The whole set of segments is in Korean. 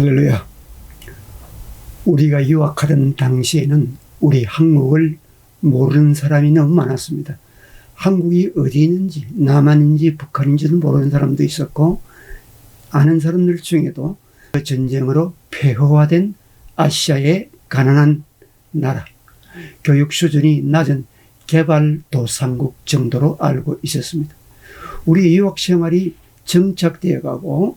할렐루야. 우리가 유학하던 당시에는 우리 한국을 모르는 사람이 너무 많았습니다. 한국이 어디 있는지, 남한인지 북한인지는 모르는 사람도 있었고, 아는 사람들 중에도 그 전쟁으로 폐허화된 아시아의 가난한 나라, 교육 수준이 낮은 개발도상국 정도로 알고 있었습니다. 우리 유학 생활이 정착되어 가고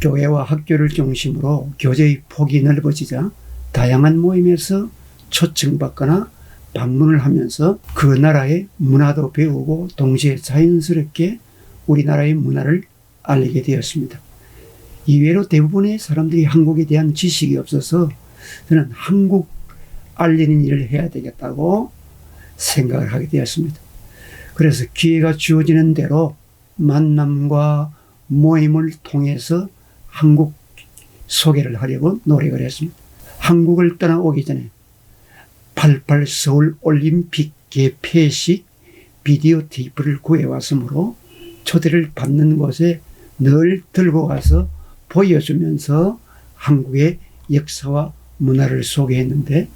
교회와 학교를 중심으로 교제의 폭이 넓어지자 다양한 모임에서 초청받거나 방문을 하면서 그 나라의 문화도 배우고 동시에 자연스럽게 우리나라의 문화를 알리게 되었습니다. 이외로 대부분의 사람들이 한국에 대한 지식이 없어서 저는 한국 알리는 일을 해야 되겠다고 생각을 하게 되었습니다. 그래서 기회가 주어지는 대로 만남과 모임을 통해서 한국 소개를 하려고 노력을 했습니다. 한국을 떠나오기 전에 88 서울 올림픽 개폐식 비디오 테이프를 구해왔으므로 초대를 받는 곳에 늘 들고 가서 보여주면서 한국의 역사와 문화를 소개했는데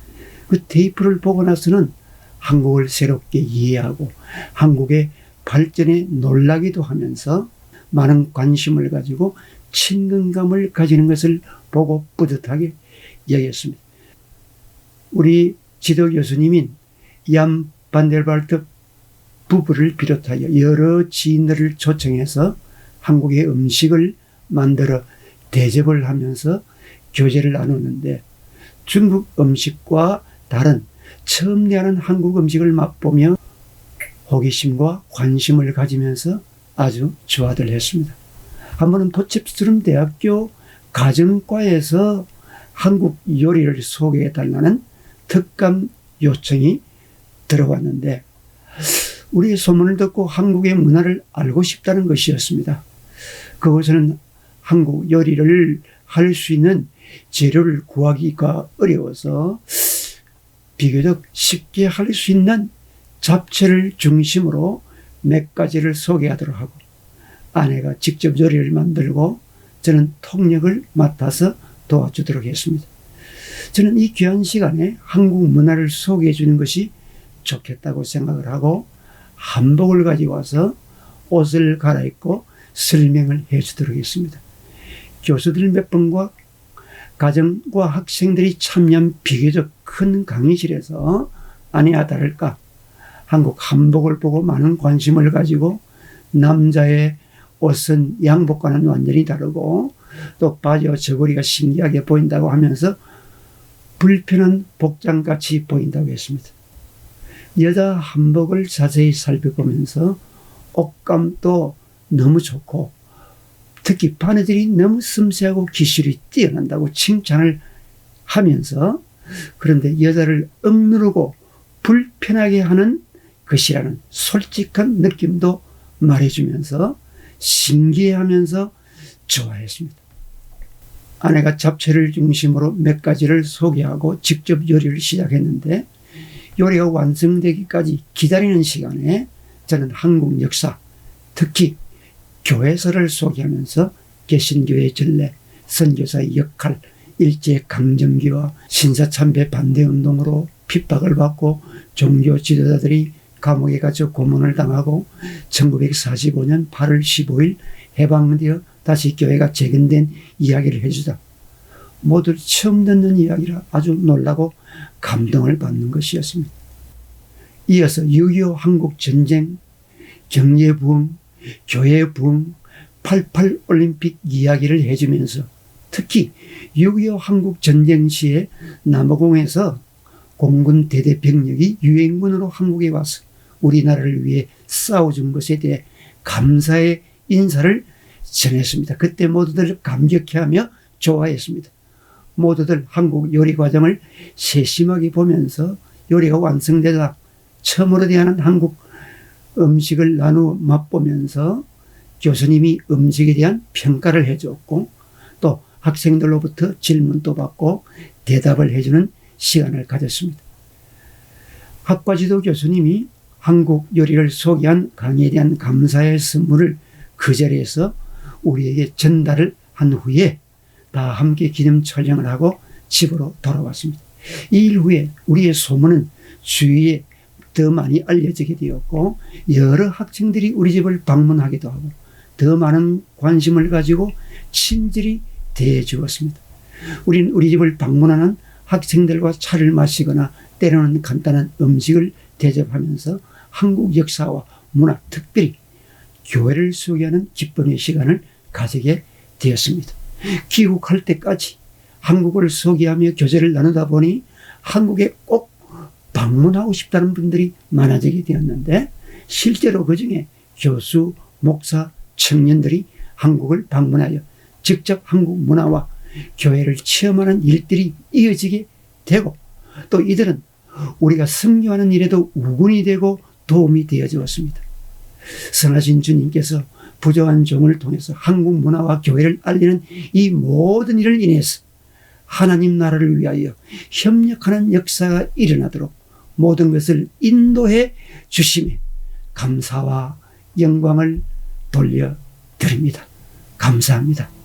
그 테이프를 보고 나서는 한국을 새롭게 이해하고 한국의 발전에 놀라기도 하면서 많은 관심을 가지고 친근감을 가지는 것을 보고 뿌듯하게 여겼습니다. 우리 지도 교수님인 얌 반델발트 부부를 비롯하여 여러 지인들을 초청해서 한국의 음식을 만들어 대접을 하면서 교제를 나누는데 중국 음식과 다른 처음 대하는 한국 음식을 맛보며 호기심과 관심을 가지면서 아주 좋아들 했습니다. 한 번은 포츠스트름 대학교 가정과에서 한국 요리를 소개해 달라는 특감 요청이 들어왔는데 우리의 소문을 듣고 한국의 문화를 알고 싶다는 것이었습니다. 그것은 한국 요리를 할 수 있는 재료를 구하기가 어려워서 비교적 쉽게 할 수 있는 잡채를 중심으로 몇 가지를 소개하도록 하고 아내가 직접 요리를 만들고 저는 통역을 맡아서 도와주도록 했습니다. 저는 이 귀한 시간에 한국 문화를 소개해 주는 것이 좋겠다고 생각을 하고 한복을 가지고 와서 옷을 갈아입고 설명을 해 주도록 했습니다. 교수들 몇 분과 가정과 학생들이 참여한 비교적 큰 강의실에서 아니야 다를까 한국 한복을 보고 많은 관심을 가지고 남자의 옷은 양복과는 완전히 다르고 또 바지와 저고리가 신기하게 보인다고 하면서 불편한 복장같이 보인다고 했습니다. 여자 한복을 자세히 살펴보면서 옷감도 너무 좋고 특히 바느질이 너무 섬세하고 기술이 뛰어난다고 칭찬을 하면서 그런데 여자를 억누르고 불편하게 하는 것이라는 솔직한 느낌도 말해주면서 신기해하면서 좋아했습니다. 아내가 잡채를 중심으로 몇 가지를 소개하고 직접 요리를 시작했는데 요리가 완성되기까지 기다리는 시간에 저는 한국 역사, 특히 교회설을 소개하면서 개신교의 전례, 선교사의 역할, 일제 강점기와 신사참배 반대 운동으로 핍박을 받고 종교 지도자들이 감옥에 갇혀 고문을 당하고 1945년 8월 15일 해방되어 다시 교회가 재건된 이야기를 해주자. 모두 처음 듣는 이야기라 아주 놀라고 감동을 받는 것이었습니다. 이어서 6.25 한국 전쟁, 경제 부흥, 교회 부흥, 88 올림픽 이야기를 해주면서 특히 6.25 한국 전쟁 시에 남아공에서 공군 대대 병력이 유행군으로 한국에 와서 우리나라를 위해 싸워준 것에 대해 감사의 인사를 전했습니다. 그때 모두들 감격해하며 좋아했습니다. 모두들 한국 요리 과정을 세심하게 보면서 요리가 완성되자 처음으로 대하는 한국 음식을 나누어 맛보면서 교수님이 음식에 대한 평가를 해줬고 또 학생들로부터 질문도 받고 대답을 해주는 시간을 가졌습니다. 학과 지도 교수님이 한국 요리를 소개한 강의에 대한 감사의 선물을 그 자리에서 우리에게 전달을 한 후에 다 함께 기념 촬영을 하고 집으로 돌아왔습니다. 이 일 후에 우리의 소문은 주위에 더 많이 알려지게 되었고 여러 학생들이 우리 집을 방문하기도 하고 더 많은 관심을 가지고 친절히 대해 주었습니다. 우리는 우리 집을 방문하는 학생들과 차를 마시거나 때로는 간단한 음식을 대접하면서 한국 역사와 문화, 특별히 교회를 소개하는 기쁨의 시간을 가지게 되었습니다. 귀국할 때까지 한국을 소개하며 교제를 나누다 보니 한국에 꼭 방문하고 싶다는 분들이 많아지게 되었는데 실제로 그 중에 교수, 목사, 청년들이 한국을 방문하여 직접 한국 문화와 교회를 체험하는 일들이 이어지게 되고 또 이들은 우리가 승려하는 일에도 우군이 되고 도움이 되어 주었습니다. 선하신 주님께서 부조한 종을 통해서 한국 문화와 교회를 알리는 이 모든 일을 인해서 하나님 나라를 위하여 협력하는 역사가 일어나도록 모든 것을 인도해 주심에 감사와 영광을 돌려 드립니다. 감사합니다.